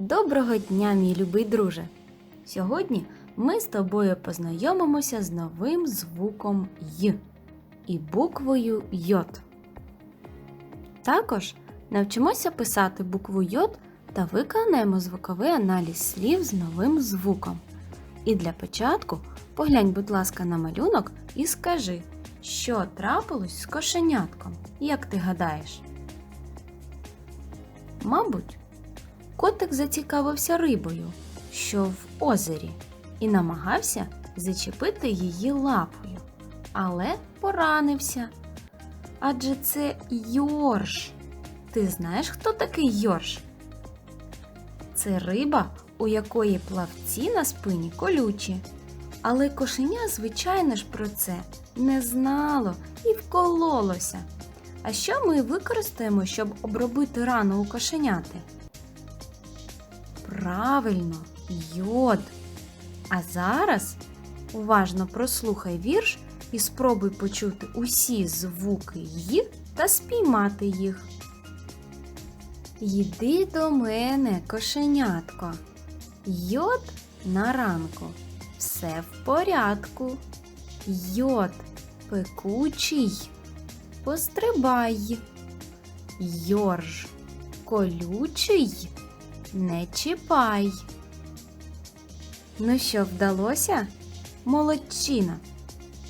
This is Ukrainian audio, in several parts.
Доброго дня, мій любий друже! Сьогодні ми з тобою познайомимося з новим звуком Й і буквою Йод. Також навчимося писати букву Йод та виконаємо звуковий аналіз слів з новим звуком. І для початку поглянь, будь ласка, на малюнок і скажи, що трапилось з кошенятком, як ти гадаєш? Мабуть, котик зацікавився рибою, що в озері, і намагався зачепити її лапою, але поранився. Адже це йорш. Ти знаєш, хто такий йорш? Це риба, у якої плавці на спині колючі. Але кошеня, звичайно ж, про це не знало і вкололося. А що ми використаємо, щоб обробити рану у кошеняти? Правильно, йод. А зараз уважно прослухай вірш і спробуй почути усі звуки «й» та спіймати їх. Йди до мене, кошенятко. Йод на ранку. Все в порядку. Йод пекучий. Пострибай. Йорж колючий. Не чіпай. Ну що, вдалося? Молодчина.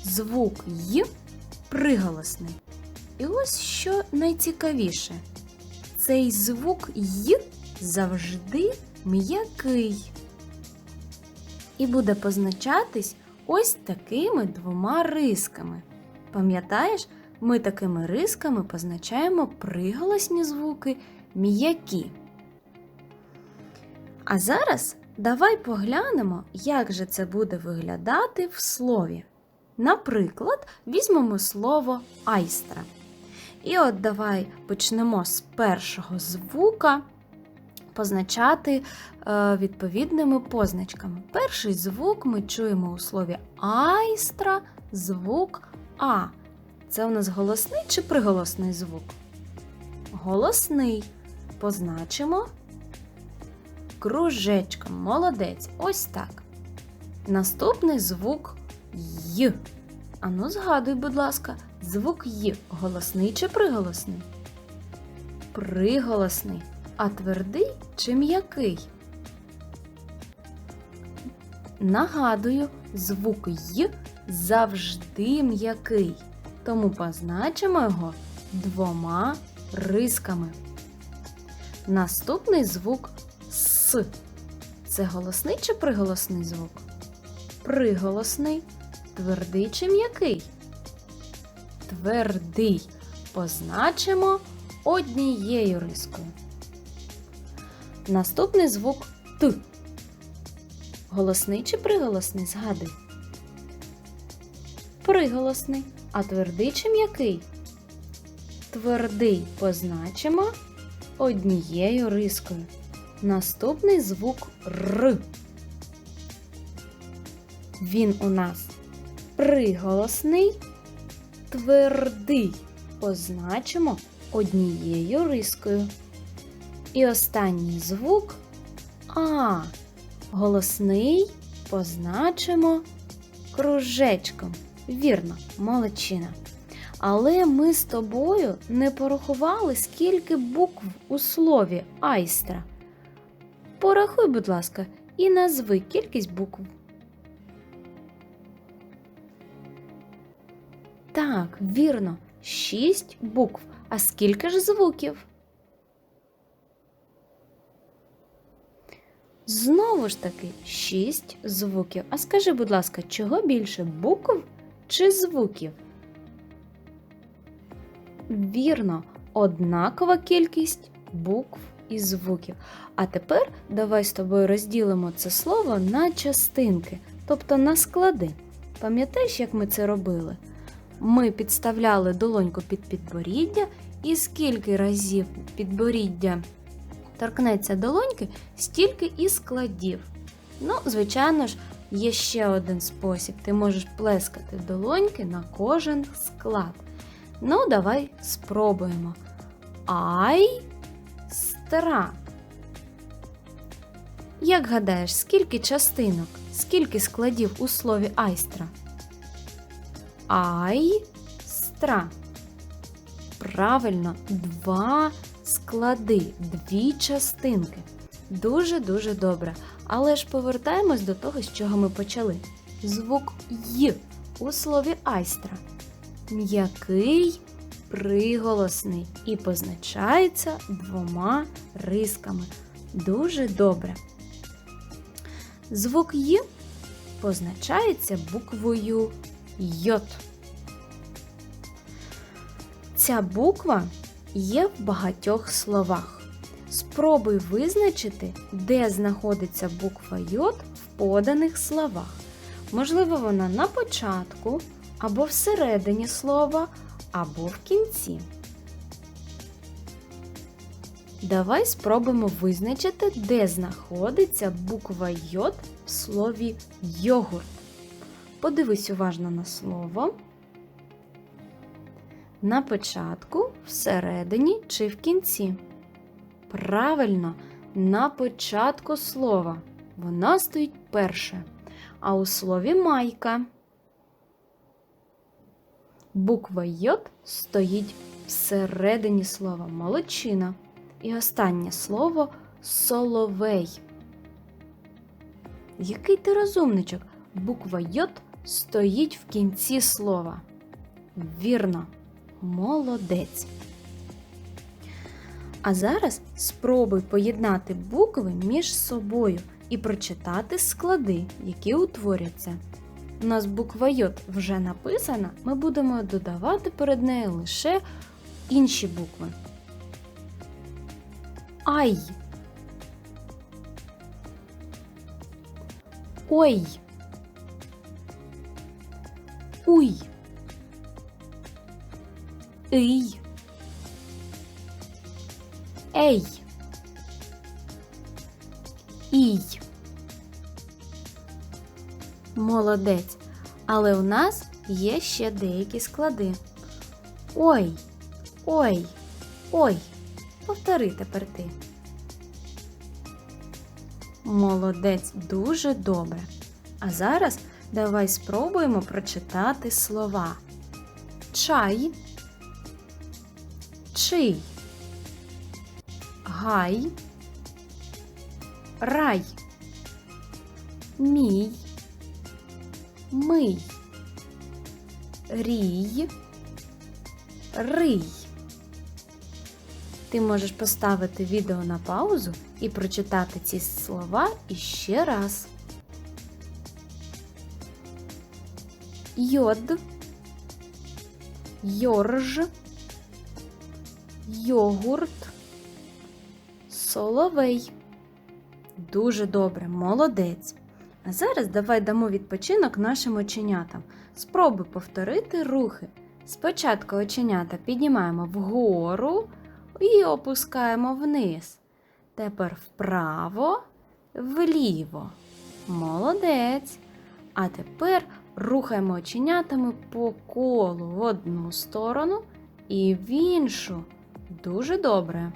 Звук Й приголосний. І ось що найцікавіше. Цей звук Й завжди м'який. І буде позначатись ось такими двома рисками. Пам'ятаєш, ми такими рисками позначаємо приголосні звуки м'які. А зараз давай поглянемо, як же це буде виглядати в слові. Наприклад, візьмемо слово айстра. І от давай почнемо з першого звука позначати е, відповідними позначками. Перший звук ми чуємо у слові айстра, звук А. Це у нас голосний чи приголосний звук? Голосний. Позначимо кружечком. Молодець. Ось так. Наступний звук Й. Ану, згадуй, будь ласка, звук Й голосний чи приголосний? Приголосний. А твердий чи м'який? Нагадую, звук Й завжди м'який, тому позначимо його двома рисками. Наступний звук Це голосний чи приголосний звук? Приголосний, твердий чи м'який? Твердий. Позначимо однією рискою. Наступний звук Т. Голосний чи приголосний? Згадуй. Приголосний. А твердий чи м'який? Твердий позначимо однією рискою. Наступний звук Р. Він у нас приголосний, твердий позначимо однією рискою. І останній звук А. Голосний позначимо кружечком. Вірно, молодчина. Але ми з тобою не порахували, скільки букв у слові айстра. Порахуй, будь ласка, і назви кількість букв. Так, вірно, шість букв. А скільки ж звуків? Знову ж таки, шість звуків. А скажи, будь ласка, чого більше букв чи звуків? Вірно, однакова кількість букв і звуків. А тепер давай з тобою розділимо це слово на частинки, тобто на склади. Пам'ятаєш, як ми це робили? Ми підставляли долоньку під підборіддя, і скільки разів підборіддя торкнеться долоньки, стільки і складів. Ну, звичайно ж, є ще один спосіб. Ти можеш плескати долоньки на кожен склад. Ну, давай спробуємо. Ай стра. Як гадаєш, скільки частинок, скільки складів у слові айстра? Айстра. Правильно, два склади, дві частинки. Дуже-дуже добре. Але ж повертаємось до того, з чого ми почали. Звук Й у слові айстра. М'який приголосний і позначається двома рисками. Дуже добре. Звук Й позначається буквою Й. Ця буква є в багатьох словах. Спробуй визначити, де знаходиться буква Й в поданих словах. Можливо, вона на початку, або всередині слова, або в кінці. Давай спробуємо визначити, де знаходиться буква Й в слові йогурт. Подивись уважно на слово. На початку, всередині чи в кінці. Правильно, на початку слова. Вона стоїть перше. А у слові майка. Буква Й стоїть всередині слова молодчина. І останнє слово соловей. Який ти розумничок? Буква Й стоїть в кінці слова. Вірно, молодець. А зараз спробуй поєднати букви між собою і прочитати склади, які утворяться. У нас буква Й вже написана, ми будемо додавати перед нею лише інші букви. Ай. Ой. Уй. Ий. Ей. Ій. Молодець. Але у нас є ще деякі склади. Ой. Ой. Ой. Повтори тепер ти. Молодець, дуже добре. А зараз давай спробуємо прочитати слова. Чай, чий, гай, рай, мій, мий, рій, рий. Ти можеш поставити відео на паузу і прочитати ці слова іще раз. Йод, йорж, йогурт, соловей. Дуже добре, молодець. А зараз давай дамо відпочинок нашим оченятам. Спробуй повторити рухи. Спочатку оченята піднімаємо вгору і опускаємо вниз. Тепер вправо, вліво. Молодець. А тепер рухаємо оченятами по колу в одну сторону і в іншу. Дуже добре.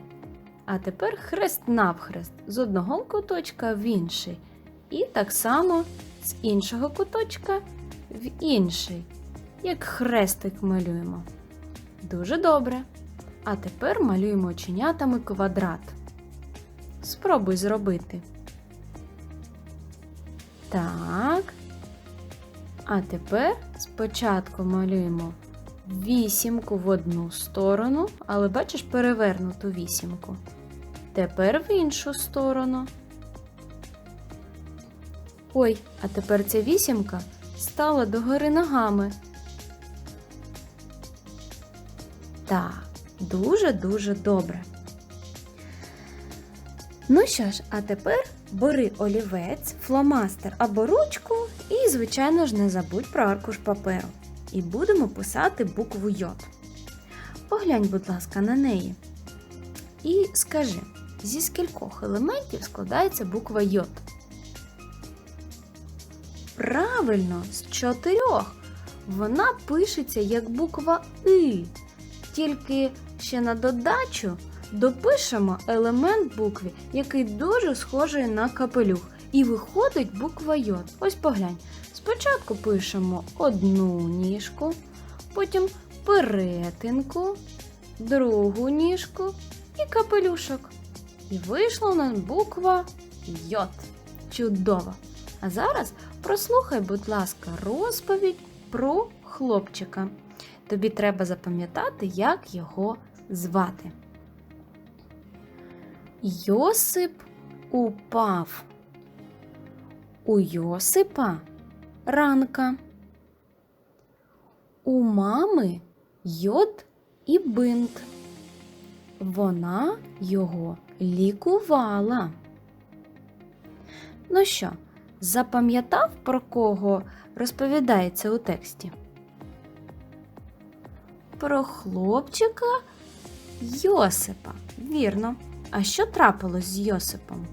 А тепер хрест навхрест з одного куточка в інший. І так само з іншого куточка в інший. Як хрестик малюємо. Дуже добре. А тепер малюємо оченятами квадрат. Спробуй зробити. Так. А тепер спочатку малюємо вісімку в одну сторону, але бачиш перевернуту вісімку. Тепер в іншу сторону. Ой, а тепер ця вісімка стала догори ногами. Так, дуже-дуже добре. Ну що ж, а тепер бери олівець, фломастер або ручку і, звичайно ж, не забудь про аркуш паперу. І будемо писати букву Й. Поглянь, будь ласка, на неї. І скажи, зі скількох елементів складається буква Й? Правильно, з чотирьох. Вона пишеться як буква И. Тільки ще на додачу допишемо елемент букві, який дуже схожий на капелюх. І виходить буква Й. Ось поглянь. Спочатку пишемо одну ніжку, потім перетинку, другу ніжку і капелюшок. І вийшла у нас буква Й. Чудово! А зараз прослухай, будь ласка, розповідь про хлопчика. Тобі треба запам'ятати, як його звати. Йосип упав. У Йосипа ранка. У мами йод і бинт. Вона його лікувала. Ну що, запам'ятав, про кого розповідається у тексті? Про хлопчика Йосипа. Вірно. А що трапилось з Йосипом?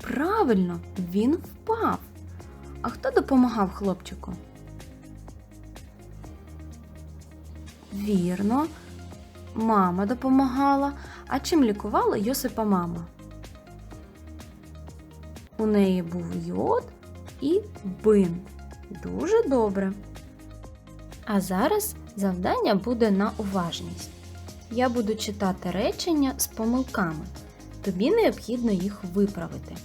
Правильно, він впав. А хто допомагав хлопчику? Вірно, мама допомагала. А чим лікувала Йосипа мама? У неї був йод і бинт. Дуже добре. А зараз завдання буде на уважність. Я буду читати речення з помилками. Тобі необхідно їх виправити.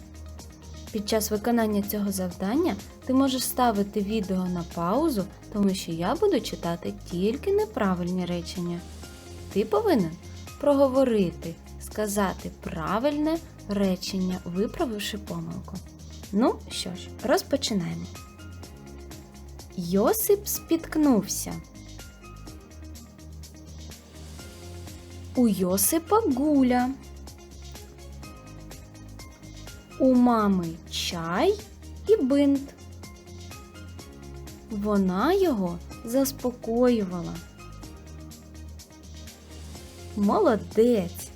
Під час виконання цього завдання ти можеш ставити відео на паузу, тому що я буду читати тільки неправильні речення. Ти повинен проговорити, сказати правильне речення, виправивши помилку. Ну що ж, розпочинаємо. Йосип спіткнувся. У Йосипа гуля. У мами чай і бинт. Вона його заспокоювала. Молодець!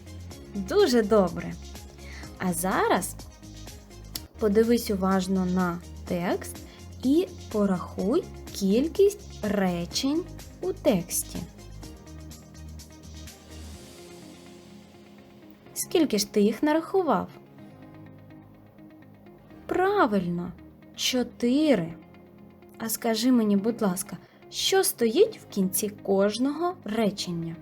Дуже добре. А зараз подивись уважно на текст і порахуй кількість речень у тексті. Скільки ж ти їх нарахував? Правильно, чотири. А скажи мені, будь ласка, що стоїть в кінці кожного речення?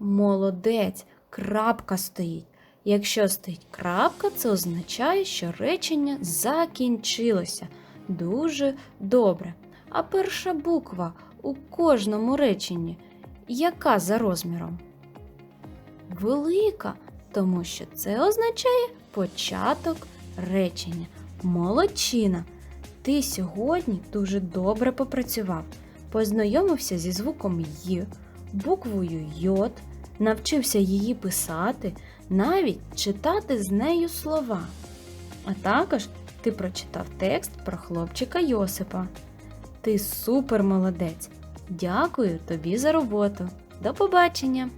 Молодець, крапка стоїть. Якщо стоїть крапка, це означає, що речення закінчилося. Дуже добре. А перша буква у кожному реченні яка за розміром? Велика, тому що це означає початок речення. Молодчина. Ти сьогодні дуже добре попрацював. Познайомився зі звуком Й, буквою Йод, навчився її писати, навіть читати з нею слова. А також ти прочитав текст про хлопчика Йосипа. Ти супер молодець! Дякую тобі за роботу. До побачення!